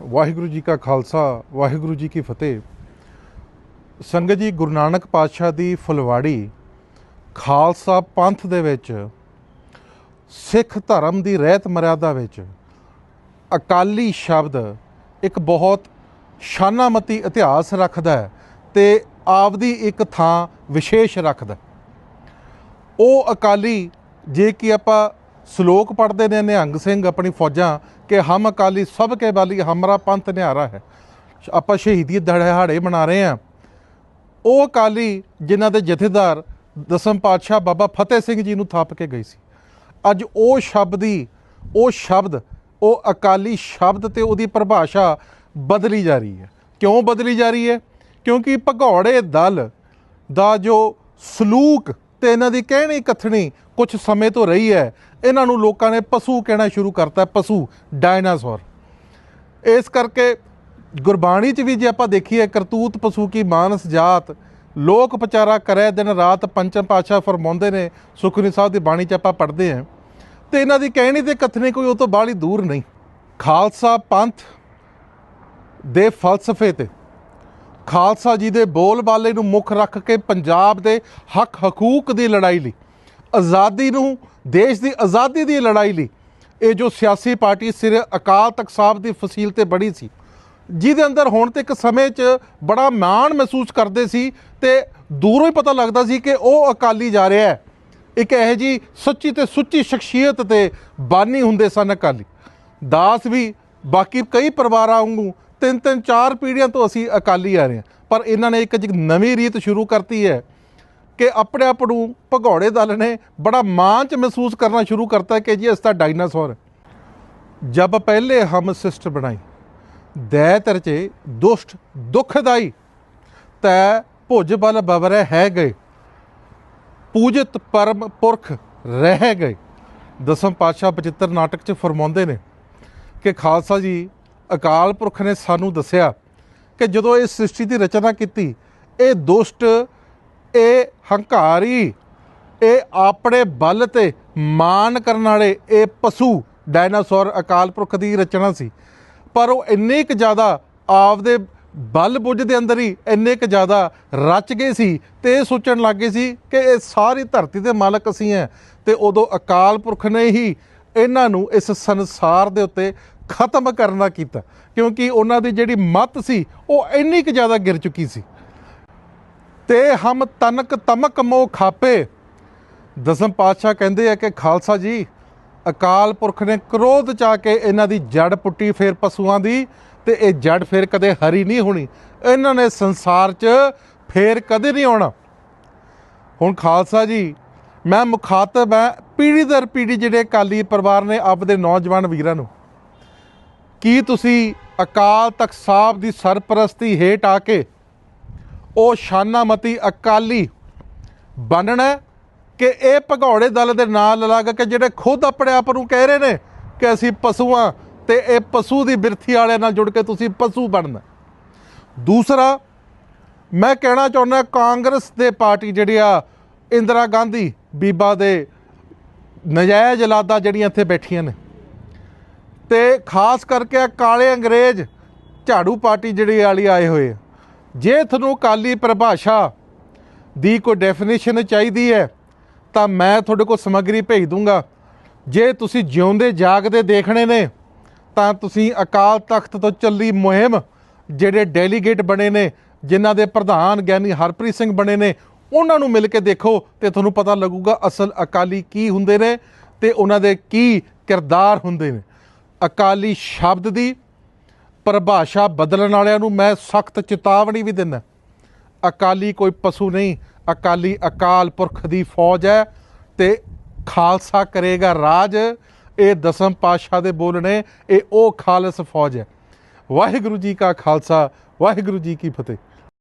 ਵਾਹਿਗੁਰੂ ਜੀ ਕਾ ਖਾਲਸਾ, ਵਾਹਿਗੁਰੂ ਜੀ ਕੀ ਫਤਿਹ। ਸੰਗਤ ਜੀ, ਗੁਰੂ ਨਾਨਕ ਪਾਤਸ਼ਾਹ ਦੀ ਫੁਲਵਾੜੀ ਖਾਲਸਾ ਪੰਥ ਦੇ ਵਿੱਚ, ਸਿੱਖ ਧਰਮ ਦੀ ਰਹਿਤ ਮਰਿਆਦਾ ਵਿੱਚ ਅਕਾਲੀ ਸ਼ਬਦ ਇੱਕ ਬਹੁਤ ਸ਼ਾਨਾਮਤੀ ਇਤਿਹਾਸ ਰੱਖਦਾ ਹੈ ਤੇ ਆਪਦੀ ਇੱਕ ਥਾਂ ਵਿਸ਼ੇਸ਼ ਰੱਖਦਾ ਉਹ ਅਕਾਲੀ, ਜੇ ਕਿ ਆਪਾਂ ਸ਼ਲੋਕ ਪੜ੍ਹਦੇ ਨੇ ਨਿਹੰਗ ਸਿੰਘ ਆਪਣੀ ਫੌਜਾਂ, ਕਿ ਹਮ ਅਕਾਲੀ ਸਭ ਕੇ ਬਾਲੀ ਹਮਰਾ ਪੰਥ ਨਿਹਾਰਾ ਹੈ। ਆਪਾਂ ਸ਼ਹੀਦੀ ਦਿਹਾੜੇ ਮਨਾ ਰਹੇ ਹਾਂ। ਉਹ ਅਕਾਲੀ ਜਿਨ੍ਹਾਂ ਦੇ ਜਥੇਦਾਰ ਦਸਮ ਪਾਤਸ਼ਾਹ ਬਾਬਾ ਫਤਿਹ ਸਿੰਘ ਜੀ ਨੂੰ ਥਾਪ ਕੇ ਗਈ ਸੀ। ਅੱਜ ਉਹ ਸ਼ਬਦੀ ਉਹ ਸ਼ਬਦ, ਉਹ ਅਕਾਲੀ ਸ਼ਬਦ ਤੇ ਉਹਦੀ ਪਰਿਭਾਸ਼ਾ ਬਦਲੀ ਜਾ ਰਹੀ ਹੈ। ਕਿਉਂ ਬਦਲੀ ਜਾ ਰਹੀ ਹੈ? ਕਿਉਂਕਿ ਭਗੌੜੇ ਦਲ ਦਾ ਜੋ ਸਲੂਕ ਤੇ ਇਹਨਾਂ ਦੀ ਕਹਿਣੀ ਕਥਣੀ ਕੁਝ ਸਮੇਂ ਤੋਂ ਰਹੀ ਹੈ। ਇਹਨਾਂ ਨੂੰ ਲੋਕਾਂ ਨੇ ਪਸ਼ੂ ਕਹਿਣਾ ਸ਼ੁਰੂ ਕਰਤਾ, ਪਸ਼ੂ, ਡਾਇਨਾਸੌਰ। ਇਸ ਕਰਕੇ ਗੁਰਬਾਣੀ 'ਚ ਵੀ ਜੇ ਆਪਾਂ ਦੇਖੀਏ, ਕਰਤੂਤ ਪਸ਼ੂ ਕੀ ਮਾਨਸ ਜਾਤ, ਲੋਕ ਪਚਾਰਾ ਕਰੇ, ਦਿਨ ਰਾਤ ਪੰਚਮ ਪਾਤਸ਼ਾਹ ਫਰਮਾਉਂਦੇ ਨੇ, ਸੁਖਨੀ ਸਾਹਿਬ ਦੀ ਬਾਣੀ 'ਚ ਆਪਾਂ ਪੜ੍ਹਦੇ ਹਾਂ। ਤੇ ਇਹਨਾਂ ਦੀ ਕਹਿਣੀ ਤੇ ਕਥਨੀ ਕੋਈ ਉਹ ਤੋਂ ਬਾਹਲੀ ਦੂਰ ਨਹੀਂ। ਖਾਲਸਾ ਪੰਥ ਦੇ ਫਲਸਫੇ ਤੇ ਖਾਲਸਾ ਜੀ ਦੇ ਬੋਲਬਾਲੇ ਨੂੰ ਮੁੱਖ ਰੱਖ ਕੇ ਪੰਜਾਬ ਦੇ ਹੱਕ ਹਕੂਕ ਦੀ ਲੜਾਈ ਲਈ, ਆਜ਼ਾਦੀ ਨੂੰ, ਦੇਸ਼ ਦੀ ਆਜ਼ਾਦੀ ਦੀ ਲੜਾਈ ਲਈ, ਇਹ ਜੋ ਸਿਆਸੀ ਪਾਰਟੀ ਸਿਰ ਅਕਾਲ ਤਖਤ ਸਾਹਿਬ ਦੀ ਫਸੀਲ ਤੇ ਬੜੀ ਸੀ, ਜਿਹਦੇ ਅੰਦਰ ਹੁਣ ਤੇ ਇੱਕ ਸਮੇਂ 'ਚ ਬੜਾ ਮਾਣ ਮਹਿਸੂਸ ਕਰਦੇ ਸੀ ਤੇ ਦੂਰੋਂ ਹੀ ਪਤਾ ਲੱਗਦਾ ਸੀ ਕਿ ਉਹ ਅਕਾਲੀ ਜਾ ਰਿਹਾ ਹੈ। ਇੱਕ ਇਹੋ ਜੀ ਸੱਚੀ ਤੇ ਸੁੱਚੀ ਸ਼ਖਸੀਅਤ ਤੇ ਬਾਨੀ ਹੁੰਦੇ ਸਨ ਅਕਾਲੀ। ਦਾਸ ਵੀ ਬਾਕੀ ਕਈ ਪਰਿਵਾਰਾਂ ਵਾਂਗੂ ਤਿੰਨ ਤਿੰਨ ਚਾਰ ਪੀੜ੍ਹੀਆਂ ਤੋਂ ਅਸੀਂ ਅਕਾਲੀ ਆ ਰਹੇ ਹਾਂ। ਪਰ ਇਹਨਾਂ ਨੇ ਇੱਕ ਜੀ ਨਵੀਂ ਰੀਤ ਸ਼ੁਰੂ ਕਰਤੀ ਹੈ ਕਿ ਆਪਣੇ ਆਪ ਨੂੰ ਭਗੌੜੇ ਦਲ ਨੇ ਬੜਾ ਮਾਣ ਚ ਮਹਿਸੂਸ ਕਰਨਾ ਸ਼ੁਰੂ ਕਰਤਾ ਕਿ ਜੀ ਇਸ ਤਾਂ ਡਾਇਨਾਸੌਰ ਜਬ ਪਹਿਲੇ ਹਮ ਸਿਸਟ ਬਣਾਈ ਦੈਤ ਰਚੇ ਦੁਸ਼ਟ ਦੁਖਦਾਈ ਤੈ ਭੁਜ ਬਲ ਬਵਰੇ ਹੈ ਗਏ, ਪੂਜਿਤ ਪਰਮ ਪੁਰਖ ਰਹਿ ਗਏ। ਦਸਮ ਪਾਤਸ਼ਾਹ ਬਚਿੱਤਰ ਨਾਟਕ 'ਚ ਫਰਮਾਉਂਦੇ ਨੇ ਕਿ ਖਾਲਸਾ ਜੀ ਅਕਾਲ ਪੁਰਖ ਨੇ ਸਾਨੂੰ ਦੱਸਿਆ ਕਿ ਜਦੋਂ ਇਹ ਸ੍ਰਿਸ਼ਟੀ ਦੀ ਰਚਨਾ ਕੀਤੀ, ਇਹ ਦੁਸ਼ਟ, ਇਹ ਹੰਕਾਰੀ, ਇਹ ਆਪਣੇ ਬਲ ਤੇ ਮਾਨ ਕਰਨ ਵਾਲੇ ਇਹ ਪਸ਼ੂ ਡਾਇਨਾਸੌਰ ਅਕਾਲ ਪੁਰਖ ਦੀ ਰਚਨਾ ਸੀ। ਪਰ ਉਹ ਇੰਨੇ ਕੁ ਜ਼ਿਆਦਾ ਆਪਦੇ ਬਲ ਬੁੱਝ ਦੇ ਅੰਦਰ ਹੀ ਇੰਨੇ ਕੁ ਜ਼ਿਆਦਾ ਰਚ ਗਏ ਸੀ ਤੇ ਇਹ ਸੋਚਣ ਲੱਗ ਗਏ ਸੀ ਕਿ ਇਹ ਸਾਰੀ ਧਰਤੀ ਦੇ ਮਾਲਕ ਅਸੀਂ ਹਾਂ ਤੇ ਉਦੋਂ ਅਕਾਲ ਪੁਰਖ ਨੇ ਹੀ ਇਹਨਾਂ ਨੂੰ ਇਸ ਸੰਸਾਰ ਦੇ ਉੱਤੇ ਖਤਮ ਕਰਨਾ ਕੀਤਾ। ਕਿਉਂਕਿ ਉਹਨਾਂ ਦੀ ਜਿਹੜੀ ਮੱਤ ਸੀ, ਉਹ ਇੰਨੀ ਕੁ ਜ਼ਿਆਦਾ ਗਿਰ ਚੁੱਕੀ ਸੀ। ਤੇ ਹਮ ਤਨਕ ਤਮਕ ਮੋਹ ਖਾਪੇ। ਦਸਮ ਪਾਤਸ਼ਾਹ ਕਹਿੰਦੇ ਆ ਕਿ, ਖਾਲਸਾ ਜੀ, ਅਕਾਲ ਪੁਰਖ ਨੇ ਕ੍ਰੋਧ ਚਾ ਕੇ ਇਹਨਾਂ ਦੀ ਜੜ ਪੁੱਟੀ ਫੇਰ ਪਸ਼ੂਆਂ ਦੀ, ਤੇ ਇਹ ਜੜ ਫੇਰ ਕਦੇ ਹਰੀ ਨਹੀਂ ਹੋਣੀ। ਇਹਨਾਂ ਨੇ ਸੰਸਾਰ 'ਚ ਫੇਰ ਕਦੇ ਨਹੀਂ ਆਉਣਾ। ਹੁਣ ਖਾਲਸਾ ਜੀ ਮੈਂ ਮੁਖਾਤਬ ਹੈ ਪੀੜੀ ਦਰ ਪੀੜ੍ਹੀ ਜਿਹੜੇ ਅਕਾਲੀ ਪਰਿਵਾਰ ਨੇ ਆਪਦੇ ਨੌਜਵਾਨ ਵੀਰਾਂ ਨੂੰ। ਕੀ ਤੁਸੀਂ ਅਕਾਲ ਤਖਤ ਸਾਹਿਬ ਦੀ ਸਰਪ੍ਰਸਤੀ ਹੇਠ ਆ ਕੇ ਉਹ ਸ਼ਾਨਾਮਤੀ ਅਕਾਲੀ ਬਣਨਾ ਕਿ ਇਹ ਭਗੌੜੇ ਦਲ ਦੇ ਨਾਲ ਲੱਗ ਕੇ ਜਿਹੜੇ ਖੁਦ ਆਪਣੇ ਆਪ ਨੂੰ ਕਹਿ ਰਹੇ ਨੇ ਕਿ ਅਸੀਂ ਪਸ਼ੂਆਂ ਤੇ ਇਹ ਪਸ਼ੂ ਦੀ ਬਿਰਥੀ ਵਾਲਿਆਂ ਨਾਲ ਜੁੜ ਕੇ ਤੁਸੀਂ ਪਸ਼ੂ ਬਣਨਾ ਦੂਸਰਾ, ਮੈਂ ਕਹਿਣਾ ਚਾਹੁੰਦਾ ਕਾਂਗਰਸ ਦੇ ਪਾਰਟੀ ਜਿਹੜੀ ਆ, ਇੰਦਰਾ ਗਾਂਧੀ ਬੀਬਾ ਦੇ ਨਜਾਇਜ਼ ਔਲਾਦਾਂ ਜਿਹੜੀਆਂ ਇੱਥੇ ਬੈਠੀਆਂ ਨੇ। ਤੇ ਖਾਸ ਕਰਕੇ ਕਾਲੇ ਅੰਗਰੇਜ਼ ਝਾੜੂ ਪਾਰਟੀ ਜਿਹੜੀ ਵਾਲੀ ਆਏ ਹੋਏ ਜੇ ਤੁਹਾਨੂੰ ਕਾਲੀ ਪਰਿਭਾਸ਼ਾ ਦੀ ਕੋਈ ਡੈਫੀਨੇਸ਼ਨ ਚਾਹੀਦੀ ਹੈ, ਤਾਂ ਮੈਂ ਤੁਹਾਡੇ ਕੋਲ ਸਮੱਗਰੀ ਭੇਜ ਦੂੰਗਾ। ਜੇ ਤੁਸੀਂ ਜਿਉਂਦੇ ਜਾਗਦੇ ਦੇਖਣੇ ਨੇ, ਤਾਂ ਤੁਸੀਂ ਅਕਾਲ ਤਖਤ ਤੋਂ ਚੱਲੀ ਮੁਹਿੰਮ, ਜਿਹੜੇ ਡੈਲੀਗੇਟ ਬਣੇ ਨੇ, ਜਿਨ੍ਹਾਂ ਦੇ ਪ੍ਰਧਾਨ ਗਿਆਨੀ ਹਰਪ੍ਰੀਤ ਸਿੰਘ ਬਣੇ ਨੇ ਉਹਨਾਂ ਨੂੰ ਮਿਲ ਕੇ ਦੇਖੋ ਤੇ ਤੁਹਾਨੂੰ ਪਤਾ ਲੱਗੂਗਾ ਅਸਲ ਅਕਾਲੀ ਕੀ ਹੁੰਦੇ ਨੇ ਤੇ ਉਹਨਾਂ ਦੇ ਕੀ ਕਿਰਦਾਰ ਹੁੰਦੇ ਨੇ। ਅਕਾਲੀ ਸ਼ਬਦ ਦੀ ਪਰਿਭਾਸ਼ਾ ਬਦਲਣ ਵਾਲਿਆਂ ਨੂੰ ਮੈਂ ਸਖਤ ਚੇਤਾਵਨੀ ਵੀ ਦਿੰਦਾ। ਅਕਾਲੀ ਕੋਈ ਪਸ਼ੂ ਨਹੀਂ, ਅਕਾਲੀ ਅਕਾਲ ਪੁਰਖ ਦੀ ਫੌਜ ਹੈ ਤੇ ਖਾਲਸਾ ਕਰੇਗਾ ਰਾਜ। ਇਹ ਦਸਮ ਪਾਤਸ਼ਾਹ ਦੇ ਬੋਲਣੇ ਇਹ ਉਹ ਖਾਲਸ ਫੌਜ ਹੈ। ਵਾਹਿਗੁਰੂ ਜੀ ਕਾ ਖਾਲਸਾ, ਵਾਹਿਗੁਰੂ ਜੀ ਕੀ ਫਤਿਹ।